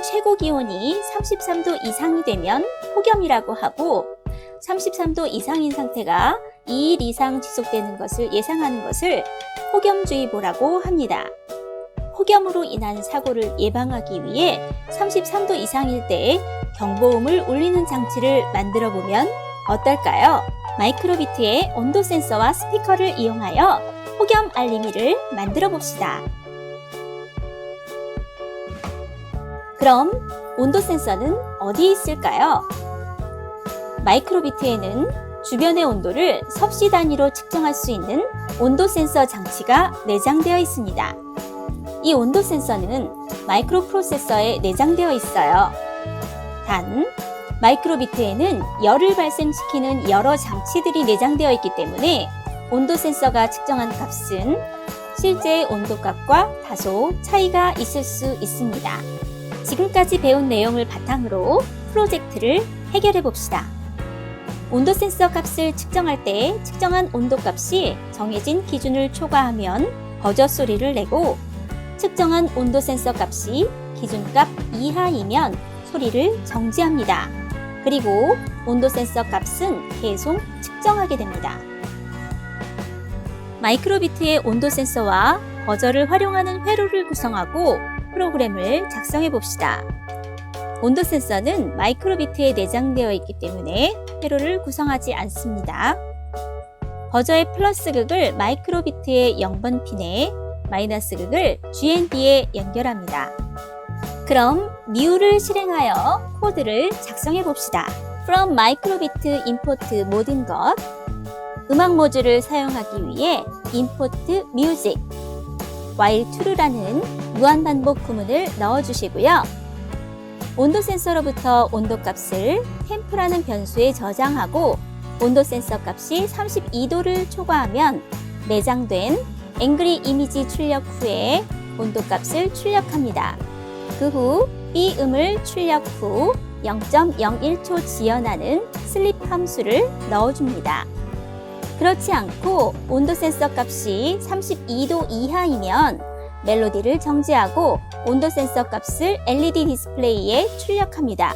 최고 기온이 33도 이상이 되면 폭염이라고 하고 33도 이상인 상태가 2일 이상 지속되는 것을 예상하는 것을 폭염주의보라고 합니다. 폭염으로 인한 사고를 예방하기 위해 33도 이상일 때 경보음을 울리는 장치를 만들어 보면 어떨까요? 마이크로비트의 온도 센서와 스피커를 이용하여 폭염 알림이를 만들어 봅시다. 그럼 온도 센서는 어디 있을까요? 마이크로비트에는 주변의 온도를 섭씨 단위로 측정할 수 있는 온도 센서 장치가 내장되어 있습니다. 이 온도 센서는 마이크로 프로세서에 내장되어 있어요. 단, 마이크로비트에는 열을 발생시키는 여러 장치들이 내장되어 있기 때문에 온도 센서가 측정한 값은 실제 온도 값과 다소 차이가 있을 수 있습니다. 지금까지 배운 내용을 바탕으로 프로젝트를 해결해 봅시다. 온도 센서 값을 측정할 때 측정한 온도 값이 정해진 기준을 초과하면 버저 소리를 내고 측정한 온도 센서 값이 기준값 이하이면 소리를 정지합니다. 그리고 온도 센서 값은 계속 측정하게 됩니다. 마이크로비트의 온도 센서와 버저를 활용하는 회로를 구성하고 프로그램을 작성해 봅시다. 온도 센서는 마이크로비트에 내장되어 있기 때문에 회로를 구성하지 않습니다. 버저의 플러스 극을 마이크로비트의 0번 핀에 마이너스 극을 GND에 연결합니다. 그럼 미우를 실행하여 코드를 작성해 봅시다. From microbit import 모든 것 음악 모듈을 사용하기 위해 import music while true라는 무한 반복 구문을 넣어 주시고요. 온도 센서로부터 온도 값을 템프라는 변수에 저장하고 온도 센서 값이 32도를 초과하면 내장된 앵그리 이미지 출력 후에 온도 값을 출력합니다. 그 후 B음을 출력 후 0.01초 지연하는 슬립 함수를 넣어줍니다. 그렇지 않고 온도 센서 값이 32도 이하이면 멜로디를 정지하고 온도 센서 값을 LED 디스플레이에 출력합니다.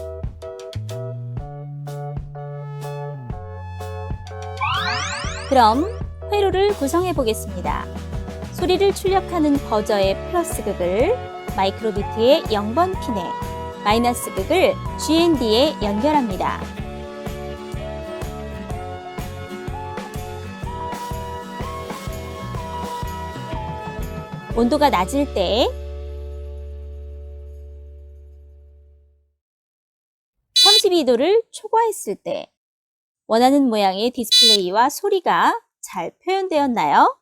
그럼 회로를 구성해 보겠습니다. 소리를 출력하는 버저의 플러스 극을 마이크로비트의 0번 핀에 마이너스 극을 GND에 연결합니다. 온도가 낮을 때 32도를 초과했을 때 원하는 모양의 디스플레이와 소리가 잘 표현되었나요?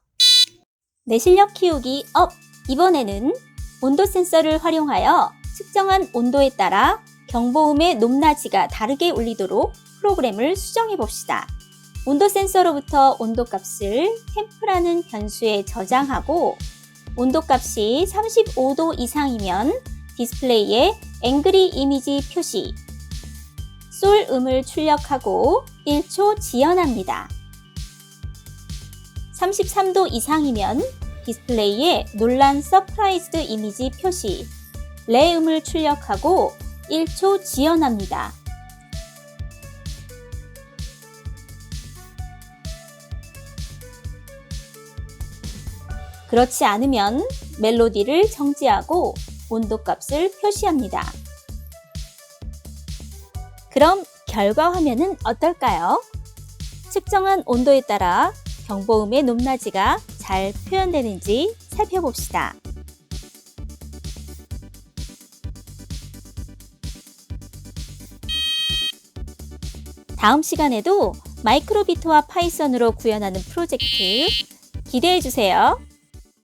내 실력 키우기 업! 이번에는 온도 센서를 활용하여 측정한 온도에 따라 경보음의 높낮이가 다르게 울리도록 프로그램을 수정해 봅시다. 온도 센서로부터 온도 값을 템프라는 변수에 저장하고 온도 값이 35도 이상이면 디스플레이에 앵그리 이미지 표시, 솔 음을 출력하고 1초 지연합니다. 33도 이상이면 디스플레이에 논란 서프라이즈드 이미지 표시, 레 음을 출력하고 1초 지연합니다. 그렇지 않으면 멜로디를 정지하고 온도값을 표시합니다. 그럼 결과 화면은 어떨까요? 측정한 온도에 따라 경보음의 높낮이가 잘 표현되는지 살펴봅시다. 다음 시간에도 마이크로비트와 파이썬으로 구현하는 프로젝트 기대해 주세요.